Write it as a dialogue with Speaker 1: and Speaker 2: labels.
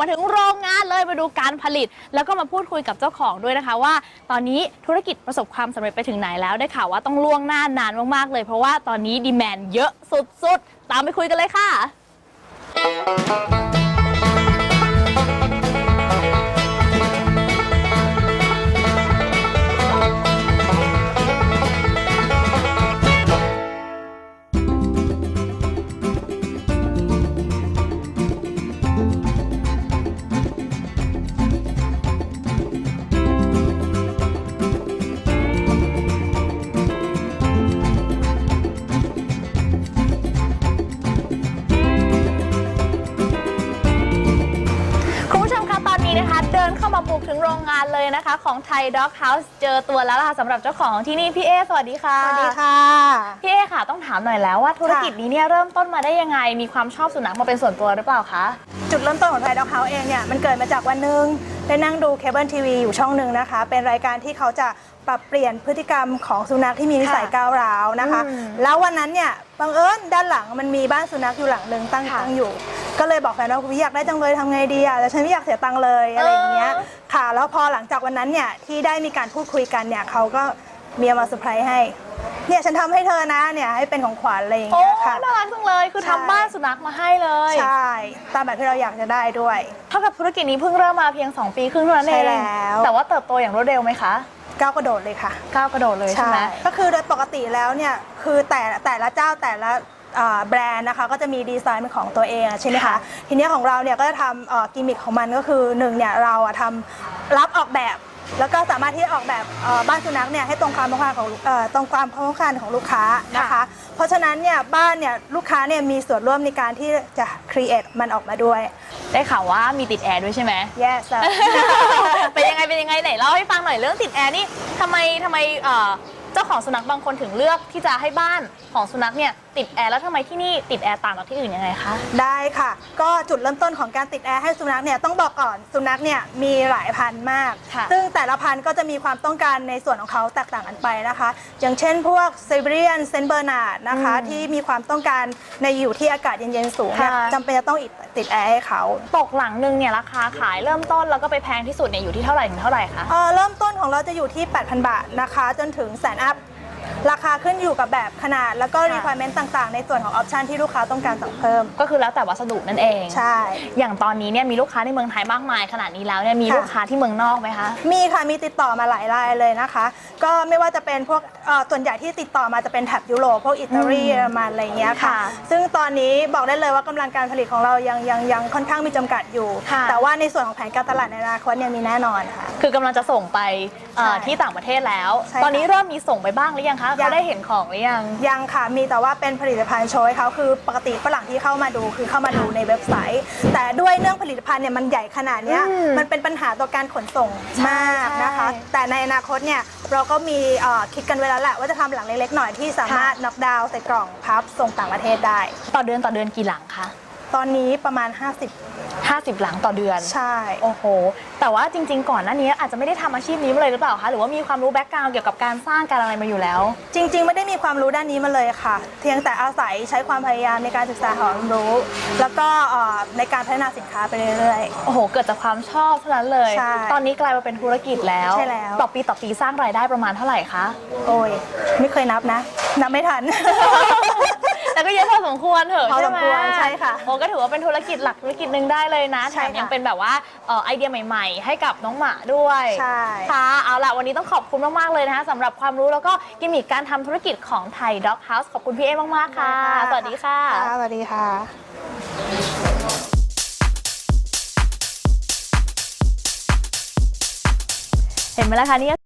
Speaker 1: มาถึงโรงงานเลยมาดูการผลิต แล้วก็มาพูดคุยกับเจ้าของด้วยนะคะว่า ตอนนี้ธุรกิจประสบความสำเร็จไปถึงไหนแล้วได้ข่าวว่าต้องล่วงหน้านานมากๆเลย เพราะว่าตอนนี้ดีแมนเยอะสุดๆ ตามไปคุยกันเลยค่ะ มาบุกถึงโรงงานเลยนะคะ ของไทยด็อกเฮาส์เจอตัวแล้วล่ะค่ะสำหรับเจ้าของที่นี่พี่เอสวัสดีค่ะ
Speaker 2: สวัสดีค่ะ
Speaker 1: พี่เอค่ะต้องถามหน่อยแล้วว่าธุรกิจนี้เนี่ยเริ่มต้นมาได้ยังไง มีความชอบสุนัขมาเป็นส่วนตัวหรือเปล่าคะ
Speaker 2: จุดเริ่มต้นของไทยด็อกเฮาส์เองเนี่ยมันเกิดมาจากวันหนึ่ง ได้นั่งดูเคเบิลทีวีอยู่ช่องหนึ่งนะคะ เป็นรายการที่เขาจะปรับเปลี่ยนพฤติกรรมของสุนัขที่มีนิสัย
Speaker 1: ค่ะ
Speaker 2: ก้าวร้าวนะคะ
Speaker 1: อืม
Speaker 2: แล้ววันนั้นเนี่ยบังเอิญด้านหลังมันมีบ้านสุนัขอยู่หลังหนึ่งตั้ง
Speaker 1: ค่ะ
Speaker 2: ตั้งอยู่ ก็เลยบอกแฟนว่าวิอยากได้จังเลยทำไงดีอะแต่ฉันไม่อยากเสียตังค์เลยอะไรอย่างเงี้ย
Speaker 1: เออ
Speaker 2: ค่ะ แล้วพอหลังจากวันนั้นเนี่ยที่ได้มีการพูดคุยกันเนี่ยเขาก็มีเอามาเซอร์ไพรส์ให้ เนี่ยฉันทำให้เธอนะเนี่ยให้เป็นของขวัญอะไรอย่าง
Speaker 1: โอ้
Speaker 2: เงี้ยค่ะ
Speaker 1: น่ารักจังเลยคือ
Speaker 2: ใช่
Speaker 1: ทำบ้านสุนัขมาให้เลย
Speaker 2: ใช่ตามแบบที่เราอยากจะได้ด้วย
Speaker 1: เท่ากับธุรกิจนี้เพิ่งเริ่มมาเพียง 2 ปีครึ่งเท่านั้นเอง
Speaker 2: ใช่แล้ว
Speaker 1: แต่ว่าเติบโตอย่างรวดเร็วไหมคะ
Speaker 2: ก้าวกระโดดเลยค่ะ
Speaker 1: ก้าวกระโดดเลยใช่ไหม
Speaker 2: ก็คือโดยปกติแล้วเนี่ยคือแต่แต่ละเจ้าแต่ละอ่าแบรนด์นะคะก็จะมีดีไซน์เป็นของตัวเองอะใช่ไหมคะ
Speaker 1: ค่ะ
Speaker 2: ทีเนี้ยของเราเนี่ยก็จะทำเอ่อกิมมิคของมันก็คือหนึ่งเนี่ยเราอะทำรับออกแบบ แล้วก็สามารถที่จะออกแบบเอ่อบ้านสุนัขเนี่ยให้ตรงความต้องการของเอ่อตรงความต้องการของลูกค้านะคะ
Speaker 1: ค่ะ
Speaker 2: เพราะฉะนั้นเนี่ยบ้านเนี่ยลูกค้าเนี่ยมีส่วนร่วมในการที่จะครีเอทมันออกมาด้วย
Speaker 1: ได้ข่าวว่ามีติดแอร์ด้วยใช่ไหม
Speaker 2: yes sir
Speaker 1: เป็นยังไงเป็นยังไงไหนเล่าให้ฟังหน่อยเรื่องติดแอร์นี่ทำไมทำไมเอ่อเจ้าของสุนัขบางคนถึงเลือกที่จะให้บ้านของสุนัขเนี่ย ติดแอร์แล้วทำไมที่นี่ติดแอร์ต่างจากที่อื่นยังไงคะ
Speaker 2: ได้ค่ะ ก็จุดเริ่มต้นของการติดแอร์ให้สุนัขเนี่ยต้องบอกก่อนสุนัขเนี่ยมีหลายพันธุ์มาก
Speaker 1: ค่ะ
Speaker 2: ซึ่งแต่ละพันธุ์ก็จะมีความต้องการในส่วนของเขาแตกต่างกันไปนะคะ อย่างเช่นพวกไซบีเรียนเซนเบอร์นาร์ดนะคะ
Speaker 1: อืม
Speaker 2: ที่มีความต้องการในอยู่ที่อากาศเย็นๆสูงเนี่ย
Speaker 1: ค่ะ
Speaker 2: จำเป็นจะต้องติดแอร์ให้เขา
Speaker 1: ตกหลังนึงเนี่ยราคาขายเริ่มต้นแล้วก็ไปแพงที่สุดเนี่ยอยู่ที่เท่าไหร่ถึงเท่าไหร่คะ
Speaker 2: เอ่อเริ่มต้นของเราจะอยู่ที่ 8,000 บาทนะคะ จนถึงแสนอัพ ราคาขึ้นอยู่กับแบบขนาด แล้วก็
Speaker 1: ค่ะ
Speaker 2: requirement ต่างๆ ในส่วนของออปชันที่ลูกค้าต้องการสั่งเพิ่ม
Speaker 1: ก็คือแล้วแต่วัสดุนั่นเอง
Speaker 2: ใช่
Speaker 1: อย่างตอนนี้เนี่ยมีลูกค้าในเมืองไทยมากมาย ขนาดนี้แล้วเนี่ยมี
Speaker 2: ค่ะ
Speaker 1: ลูกค้าที่เมืองนอกไหมคะ
Speaker 2: มีค่ะ มีติดต่อมาหลายรายเลยนะคะ ก็ไม่ว่าจะเป็นพวกเอ่อส่วนใหญ่ที่ติดต่อมาจะเป็นแถบยุโรปพวกอิตาลี
Speaker 1: อืม
Speaker 2: เยอรมันอะไรเงี้ยค่ะ
Speaker 1: ค่ะ
Speaker 2: ซึ่งตอนนี้บอกได้เลยว่ากำลังการผลิตของเรายังยังยังค่อนข้างมีจำกัดอยู่
Speaker 1: ค่ะ
Speaker 2: แต่ว่าในส่วนของแผนการตลาดในอนาคตเนี่ยมีแน่นอนค่ะ
Speaker 1: คือกำลังจะส่งไปเอ่อ
Speaker 2: ใช่
Speaker 1: ที่ต่างประเทศแล้ว
Speaker 2: ใช่
Speaker 1: ตอนนี้
Speaker 2: ค่ะ
Speaker 1: เริ่มมีส่งไปบ้างหรือยังคะ
Speaker 2: ยัง
Speaker 1: เขาได้เห็นของหรือยัง
Speaker 2: ยังค่ะ มีแต่ว่าเป็นผลิตภัณฑ์โชว์ให้เขาคือปกติฝรั่งที่เข้ามาดูคือเข้ามาดูในเว็บไซต์ แต่ด้วยเรื่องผลิตภัณฑ์เนี่ยมันใหญ่ขนาดเนี้ย
Speaker 1: อืม
Speaker 2: มันเป็นปัญหาต่อการขนส่ง
Speaker 1: ใช่
Speaker 2: มากนะคะ
Speaker 1: ใช่
Speaker 2: แต่ในอนาคตเนี่ยเราก็มีเอ่อคิดกันไว้แล้วแหละว่าจะทำหลังเล็กๆหน่อยที่สามารถน็อกดาวน์ใส่กล่องพับส่งต่างประเทศได้
Speaker 1: ต่อเดือนต่อเดือนกี่หลังคะ
Speaker 2: ตอนนี้ประมาณ
Speaker 1: 50 หลังต่อเดือน
Speaker 2: 50ใช่
Speaker 1: โอ้โห แต่ว่าจริง ๆ ก่อนหน้านี้อาจจะไม่ได้ทำอาชีพนี้มาเลยหรือเปล่าคะ หรือว่ามีความรู้แบ็กกราวด์เกี่ยวกับการสร้างการอะไรมาอยู่แล้ว
Speaker 2: จริง ๆ ไม่ได้มีความรู้ด้านนี้มาเลยค่ะ เพียงแต่อาศัยใช้ความพยายามในการศึกษาหาความรู้ แล้วก็เอ่อในการพัฒนาสินค้าไปเรื่อย
Speaker 1: โอ้โห เกิดจากความชอบเท่านั้นเลย
Speaker 2: ใช่
Speaker 1: ตอนนี้กลายมาเป็นธุรกิจแล้ว
Speaker 2: ใช่แล้ว
Speaker 1: ต่อปีต่อปีสร้างรายได้ประมาณเท่าไหร่คะ
Speaker 2: ๆ โอ้ย ไม่เคยนับนะ นับไม่ทัน
Speaker 1: แต่ก็เยอะพอสมควรเถอะ
Speaker 2: พอ
Speaker 1: ใช่
Speaker 2: ส
Speaker 1: ไห
Speaker 2: ม
Speaker 1: ม
Speaker 2: ควรใช่ค่ะ
Speaker 1: โอ้ก็ถือว่าเป็นธุรกิจหลักธุรกิจหนึ่งได้เลยนะ
Speaker 2: ใช่
Speaker 1: แถม
Speaker 2: ค่ะ
Speaker 1: ยังเป็นแบบว่าเอ่อไอเดียใหม่ ๆ ให้กับน้องหมาด้วย
Speaker 2: ใช่
Speaker 1: ค่ะเอาล่ะ วันนี้ต้องขอบคุณมาก ๆ เลยนะคะสำหรับความรู้แล้วก็กิมมิคการทำธุรกิจของไทยด็อกเฮาส์ขอบคุณพี่เอมาก ๆ ค่ะ สวัสดีค่ะ
Speaker 2: สวัสดีค่ะ
Speaker 1: เห็นไหมล่ะคะนี่